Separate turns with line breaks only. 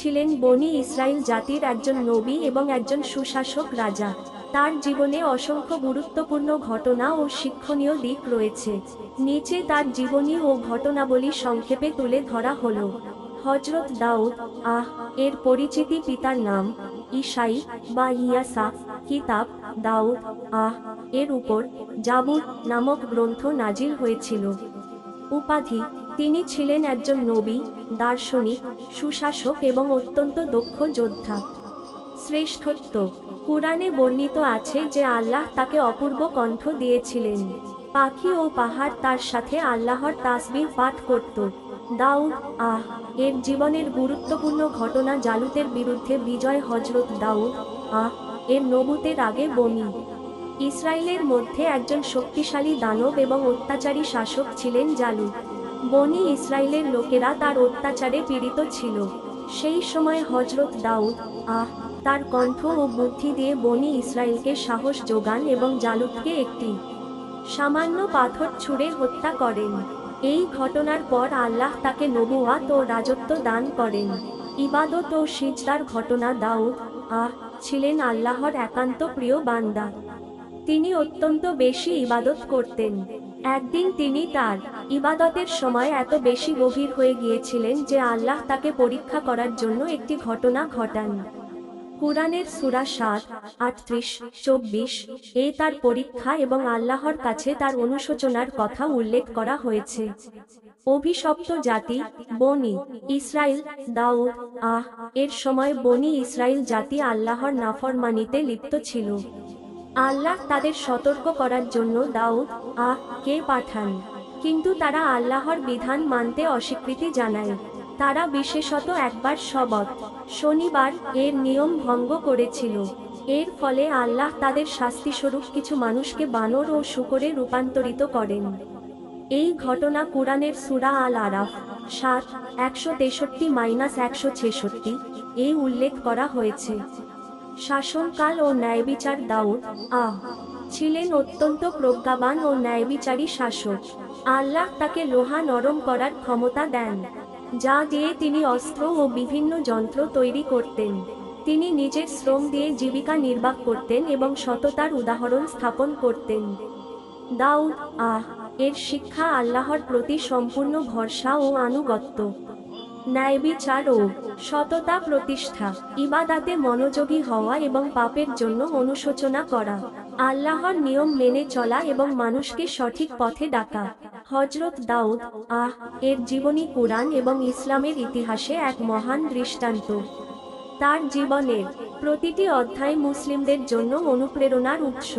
ছিলেন বনি ইসরায়েল জাতির একজন নবী এবং একজন সুশাসক রাজা। তার জীবনে অসংখ্য গুরুত্বপূর্ণ ঘটনা ও শিক্ষণীয় দিক রয়েছে। নিচে তার জীবনী ও ঘটনাবলী সংক্ষেপে তুলে ধরা হলো। হজরত দাউদ, আহ, এর পরিচিতি পিতার নাম, ইসাই বা ইয়াসা, কিতাব, দাউদ, আহ, এর উপর জাবুর নামক গ্রন্থ নাজিল হয়েছিল। উপাধি তিনি ছিলেন একজন নবী, দার্শনিক, সুশাসক এবং অত্যন্ত দক্ষ যোদ্ধা। শ্রেষ্ঠত্ব। কুরআনে বর্ণিত আছে যে আল্লাহ তাকে অপূর্ব কণ্ঠ দিয়েছিলেন। পাখি ও পাহাড় তার সাথে আল্লাহর তাসবিহ পাঠ করত। দাউদ, আহ, এর জীবনের গুরুত্বপূর্ণ ঘটনা জালুতের বিরুদ্ধে বিজয় হজরত দাউদ, আহ, এর নবুতের আগে বনি। ইসরায়েলের মধ্যে একজন শক্তিশালী দানব এবং অত্যাচারী শাসক ছিলেন জালুত বনি ইসরায়েলের লোকেরা তার অত্যাচারে পীড়িত ছিল। সেই সময় হজরত দাউদ, আহ, তার কণ্ঠ ও বুদ্ধি দিয়ে বনি ইসরায়েলকে সাহস যোগান এবং জালুতকে একটি সামান্য পাথর ছুঁড়ে হত্যা করেন। এই ঘটনার পর আল্লাহ তাকে নবুয়াত ও রাজত্ব দান করেন। ইবাদত ও সিজদার ঘটনা দাউদ, আহ, ছিলেন আল্লাহর একান্ত প্রিয় বান্দা। তিনি অত্যন্ত বেশি ইবাদত করতেন। একদিন তিনি তার ইবাদতের সময় এত বেশি গভীর হয়ে গিয়েছিলেন যে আল্লাহ তাকে পরীক্ষা করার জন্য একটি ঘটনা ঘটান। কুরআনের সূরা সাত, আটত্রিশ, চব্বিশ, এ তার পরীক্ষা এবং আল্লাহর কাছে তার অনুশোচনার কথা উল্লেখ করা হয়েছে। অভিশপ্ত জাতি, বনি ইসরায়েল দাউদ, আহ, এর সময় বনি ইসরায়েল জাতি আল্লাহর নাফরমানিতে লিপ্ত ছিল। আল্লাহ তাদের সতর্ক করার জন্য দাউদ, আহ, কে পাঠান। কিন্তু তারা আল্লাহর বিধান মানতে অস্বীকৃতি জানায়। তারা বিশেষত একবার শবত, শনিবার, এর নিয়ম ভঙ্গ করেছিল। এর ফলে আল্লাহ তাদের শাস্তিস্বরূপ কিছু মানুষকে বানর ও শুকরে রূপান্তরিত করেন। এই ঘটনা কুরআনের সূরা আল আরাফ সাত, একশো তেষট্টি মাইনাস একশো ছেষট্টি এই উল্লেখ করা হয়েছে। শাসনকাল ও ন্যায়বিচার দাউদ আহ ছিলেন অত্যন্ত প্রজ্ঞাবান ও ন্যায়বিচারী শাসক। আল্লাহ তাকে লোহা নরম করার ক্ষমতা দেন, যা দিয়ে তিনি অস্ত্র ও বিভিন্ন যন্ত্র তৈরি করতেন। তিনি নিজের শ্রম দিয়ে জীবিকা নির্বাহ করতেন এবং সততার উদাহরণ স্থাপন করতেন। দাউদ, আহ, এর শিক্ষা আল্লাহর প্রতি সম্পূর্ণ ভরসা ও আনুগত্য। ন্যায়বিচার ও সততা প্রতিষ্ঠা, ইবাদাতে মনোযোগী হওয়া এবং পাপের জন্য অনুশোচনা করা, আল্লাহর নিয়ম মেনে চলা এবং মানুষকে সঠিক পথে ডাকা। হজরত দাউদ আহ, এর জীবনী কুরআন এবং ইসলামের ইতিহাসে এক মহান দৃষ্টান্ত। তার জীবনের প্রতিটি অধ্যায় মুসলিমদের জন্য অনুপ্রেরণার উৎস।